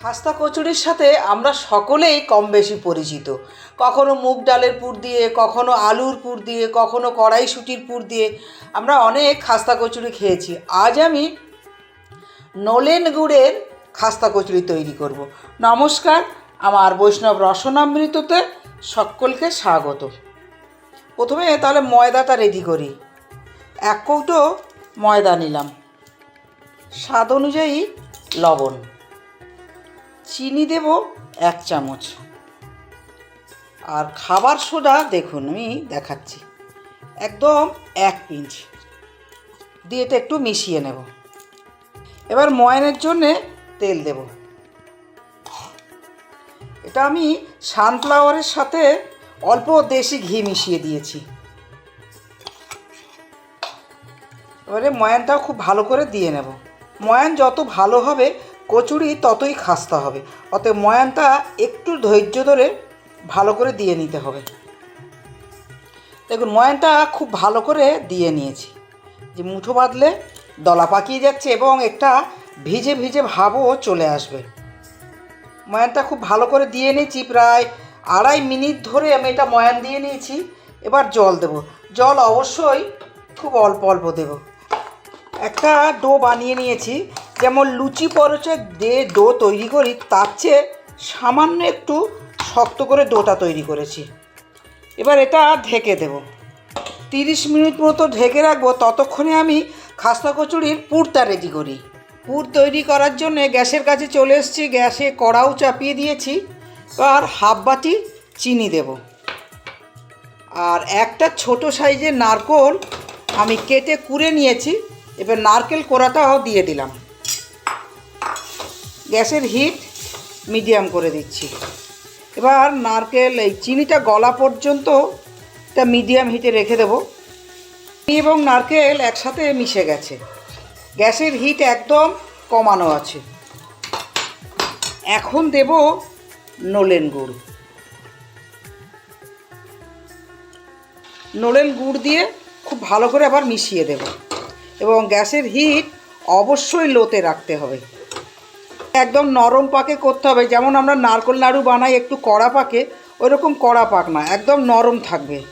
খাস্তা কচুরির সাথে আমরা সকলেই কম বেশি পরিচিত। কখনো মুগ ডালের পুর দিয়ে, কখনো আলুর পুর দিয়ে, কখনো কড়াইশুটির পুর দিয়ে আমরা অনেক খাস্তা কচুরি খেয়েছি। আজ আমি নলেন গুড়ের খাস্তা কচুরি তৈরি করব। নমস্কার, আমার বৈষ্ণব রসনামৃততে সকলকে স্বাগত। প্রথমে তাহলে ময়দাটা রেডি করি। এক কৌটো ময়দা নিলাম। স্বাদ অনুযায়ী লবণ। চিনি দেব এক চামচ। আর খাবার সোডা দেখুন, আমি দেখাচ্ছি। একদম এক পিঞ্চ দিয়ে এটা একটু মিশিয়ে নেব। এবার ময়নের জন্যে তেল দেব। এটা আমি সানফ্লাওয়ারের সাথে অল্প দেশি ঘি মিশিয়ে দিয়েছি। এবারে ময়ানটাও খুব ভালো করে দিয়ে নেব। ময়ান যত ভালো হবে কচুরি ততই খাস্তা হবে। অতএব ময়ানটা একটু ধৈর্য ধরে ভালো করে দিয়ে নিতে হবে। দেখুন, ময়ানটা খুব ভালো করে দিয়ে নিয়েছি। যে মুঠো বাঁধলে দলা পাকিয়ে যাচ্ছে এবং একটা ভিজে ভিজে ভাবও চলে আসবে। ময়ানটা খুব ভালো করে দিয়ে নিয়েছি, প্রায় আড়াই মিনিট ধরে আমি এটা ময়ান দিয়ে নিয়েছি। এবার জল দেব। জল অবশ্যই খুব অল্প অল্প দেব। একটা ডো বানিয়ে নিয়েছি। যেমন লুচি পরোচা দিয়ে ডো তৈরি করি, তার চেয়ে সামান্য একটু শক্ত করে ডোটা তৈরি করেছি। এবার এটা ঢেকে দেব। তিরিশ মিনিট মতো ঢেকে রাখব, ততক্ষণে আমি খাস্তা কচুরির পুরটা রেডি করি। পুর তৈরি করার জন্য গ্যাসের কাছে চলে এসেছি, গ্যাসে কড়াও চাপিয়ে দিয়েছি আর হাফ বাটি চিনি দেব। আর একটা ছোট সাইজের নারকোল আমি কেটে কুড়ে নিয়েছি, এবার নারকেল কোড়াটাও দিয়ে দিলাম। গ্যাসের হিট মিডিয়াম করে দিচ্ছি। এবার নারকেল, এই চিনিটা গলা পর্যন্ত এটা মিডিয়াম হিটে রেখে দেবো। চিনি এবং নারকেল একসাথে মিশে গেছে। গ্যাসের হিট একদম কমানো আছে। এখন দেব নলেন গুড়। নলেন গুড় দিয়ে খুব ভালো করে আবার মিশিয়ে দেব। এবং গ্যাসের হিট অবশ্যই লোতে রাখতে হবে। একদম নরম পাকে করতে হবে। যেমন আমরা নারকোল নাড়ু বানাই একটু কড়া পাকে, ওইরকম কড়া পাক না, একদম নরম থাকবে।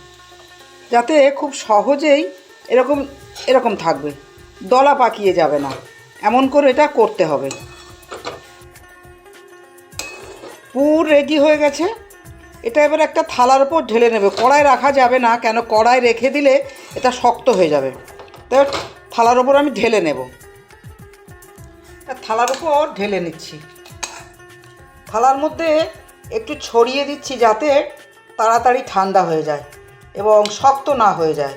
যাতে খুব সহজেই এরকম এরকম থাকবে। দলা পাকিয়ে যাবে না। এমন করে এটা করতে হবে। পুর রেডি হয়ে গেছে। এটা এবার একটা থালার উপর ঢেলে নেবে। কড়াই রাখা যাবে না, কেন কড়াই রেখে দিলে এটা শক্ত হয়ে যাবে। তো থালার উপর আমি ঢেলে নেব। থালার উপর ঢেলে নিচ্ছি। থালার মধ্যে একটু ছড়িয়ে দিচ্ছি যাতে তাড়াতাড়ি ঠান্ডা হয়ে যায় এবং শক্ত না হয়ে যায়।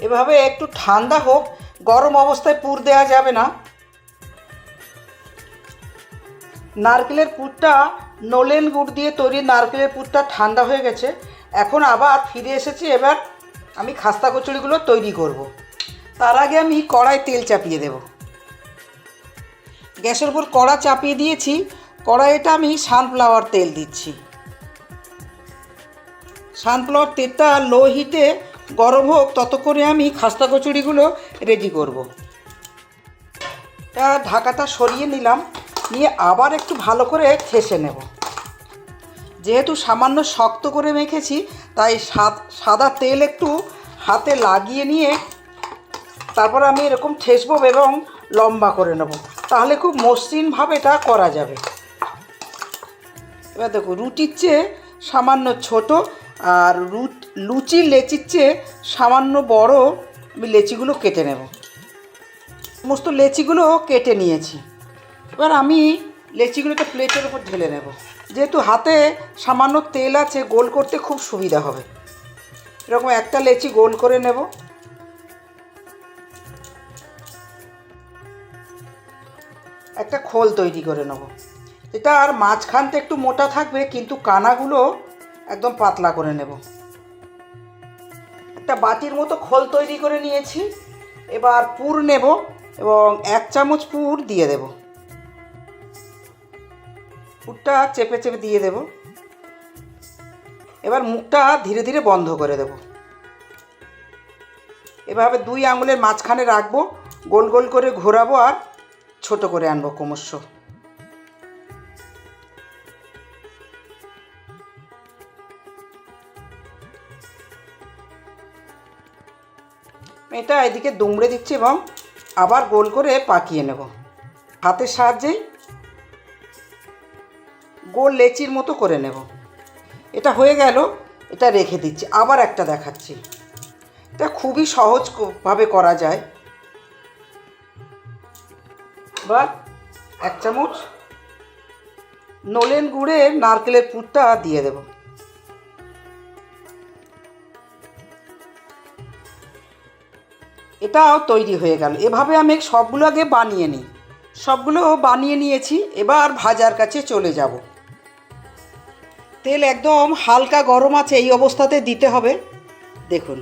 এভাবে একটু ঠান্ডা হোক, গরম অবস্থায় পুর দেওয়া যাবে না। নারকেলের পুরটা নলেন গুড় দিয়ে তৈরি নারকেলের পুরটা ঠান্ডা হয়ে গেছে। এখন আবার ফিরে এসেছি, এবার আমি খাস্তা কচুরিগুলো তৈরি করব। তার আগে আমি কড়াই তেল চাপিয়ে দেব। গ্যাসের উপর কড়া চাপিয়ে দিয়েছি। কড়াইটা আমি সানফ্লাওয়ার তেল দিচ্ছি। সানফ্লাওয়ার তেলটা লো হিটে গরম হোক তত করে আমি খাস্তা কচুরিগুলো রেডি করব। তা ঢাকাটা সরিয়ে নিলাম, নিয়ে আবার একটু ভালো করে ঠেসে নেব। যেহেতু সামান্য শক্ত করে মেখেছি, তাই সাদা তেল একটু হাতে লাগিয়ে নিয়ে তারপর আমি এরকম ঠেসবো এবং লম্বা করে নেব। তাহলে খুব মসৃণভাবে এটা করা যাবে। এবার দেখো, রুটির চেয়ে সামান্য ছোট আর লুচির লেচির চেয়ে সামান্য বড় আমি লেচিগুলো কেটে নেব। সমস্ত লেচিগুলো কেটে নিয়েছি। এবার আমি লেচিগুলোকে প্লেটের উপর ঢেলে নেব। যেহেতু হাতে সামান্য তেল আছে, গোল করতে খুব সুবিধা হবে। এরকম একটা লেচি গোল করে নেব। একটা খোল তৈরি করে নেব। এটা আর মাঝখানটা একটু মোটা থাকবে, কিন্তু কানাগুলো একদম পাতলা করে নেব। একটা বাটির মতো খোল তৈরি করে নিয়েছি। এবার পুর নেব এবং এক চামচ পুর দিয়ে দেব। পুরটা চেপে চেপে দিয়ে দেব। এবার মুখটা ধীরে ধীরে বন্ধ করে দেব। এভাবে দুই আঙুলের মাঝখানে রাখব, গোল গোল করে ঘোরাবো আর ছোট করে আনব ক্রমশ। এটা এদিকে দুমড়ে দিচ্ছি এবং আবার গোল করে পাকিয়ে নেব। হাতের সাহায্যে গোল লেচির মতো করে নেব। এটা হয়ে গেল, এটা রেখে দিচ্ছি, আবার একটা দেখাচ্ছি। এটা খুবই সহজভাবে করা যায়। বা এক চামচ নলেন গুড়ের নারকেলের পুরটা দিয়ে দেব। এটাও তৈরি হয়ে গেল। এভাবে আমি সবগুলো আগে বানিয়ে নিই। সবগুলো বানিয়ে নিয়েছি, এবার ভাজার কাছে চলে যাব। তেল একদম হালকা গরম আছে, এই অবস্থাতে দিতে হবে। দেখুন।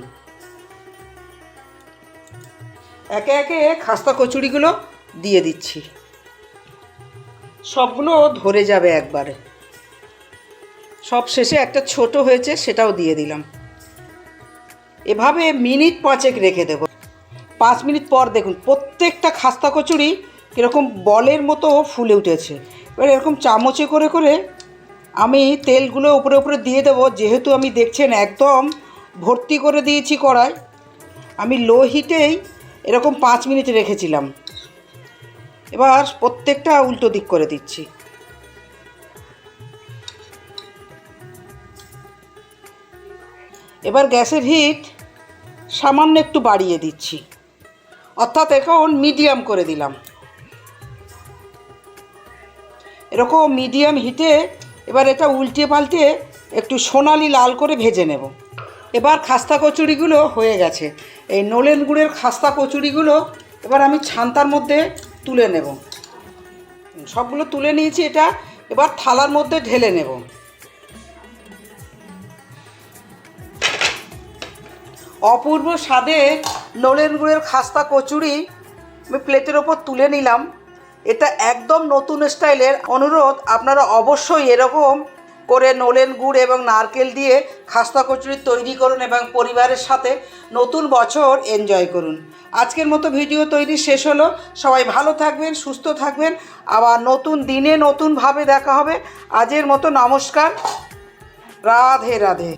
একে একে খাস্তা কচুরিগুলো দিয়ে দিচ্ছি। সবগুলো ধরে যাবে একবারে। সব শেষে একটা ছোট হয়েছে সেটাও দিয়ে দিলাম। এভাবে মিনিট পাঁচেক রেখে দেব। পাঁচ মিনিট পর দেখুন, প্রত্যেকটা খাস্তা কচুরি কীরকম বলের মতো ফুলে উঠেছে। এবার এরকম চামচে করে করে আমি তেলগুলো উপরে উপরে দিয়ে দেবো। যেহেতু আমি দেখছেন একদম ভর্তি করে দিয়েছি কড়াই, আমি লো হিটেই এরকম পাঁচ মিনিট রেখেছিলাম। এবার প্রত্যেকটা উল্টো দিক করে দিচ্ছি। এবার গ্যাসের হিট সামান্য একটু বাড়িয়ে দিচ্ছি। অর্থাৎ এখন মিডিয়াম করে দিলাম। এরকম মিডিয়াম হিটে এবার এটা উল্টে পাল্টে একটু সোনালি লাল করে ভেজে নেব। এবার খাস্তা কচুরিগুলো হয়ে গেছে। এই নলেন গুড়ের খাস্তা কচুরিগুলো এবার আমি ছান্তার মধ্যে তুলে নেব। সবগুলো তুলে নিয়েছি এটা। এবার থালার মধ্যে ঢেলে নেব। অপূর্ব স্বাদে নলেন গুড়ের খাস্তা কচুরি আমি প্লেটের ওপর তুলে নিলাম। এটা একদম নতুন স্টাইলের। অনুরোধ, আপনারা অবশ্যই এরকম করে নলেন গুড় এবং নারকেল দিয়ে খাস্তা কচুরি তৈরি করুন এবং পরিবারের সাথে নতুন বছর এনজয় করুন। আজকের মতো ভিডিও তৈরি শেষ হলো। সবাই ভালো থাকবেন, সুস্থ থাকবেন। আবার নতুন দিনে নতুনভাবে দেখা হবে। আজের মতো নমস্কার। রাধে রাধে।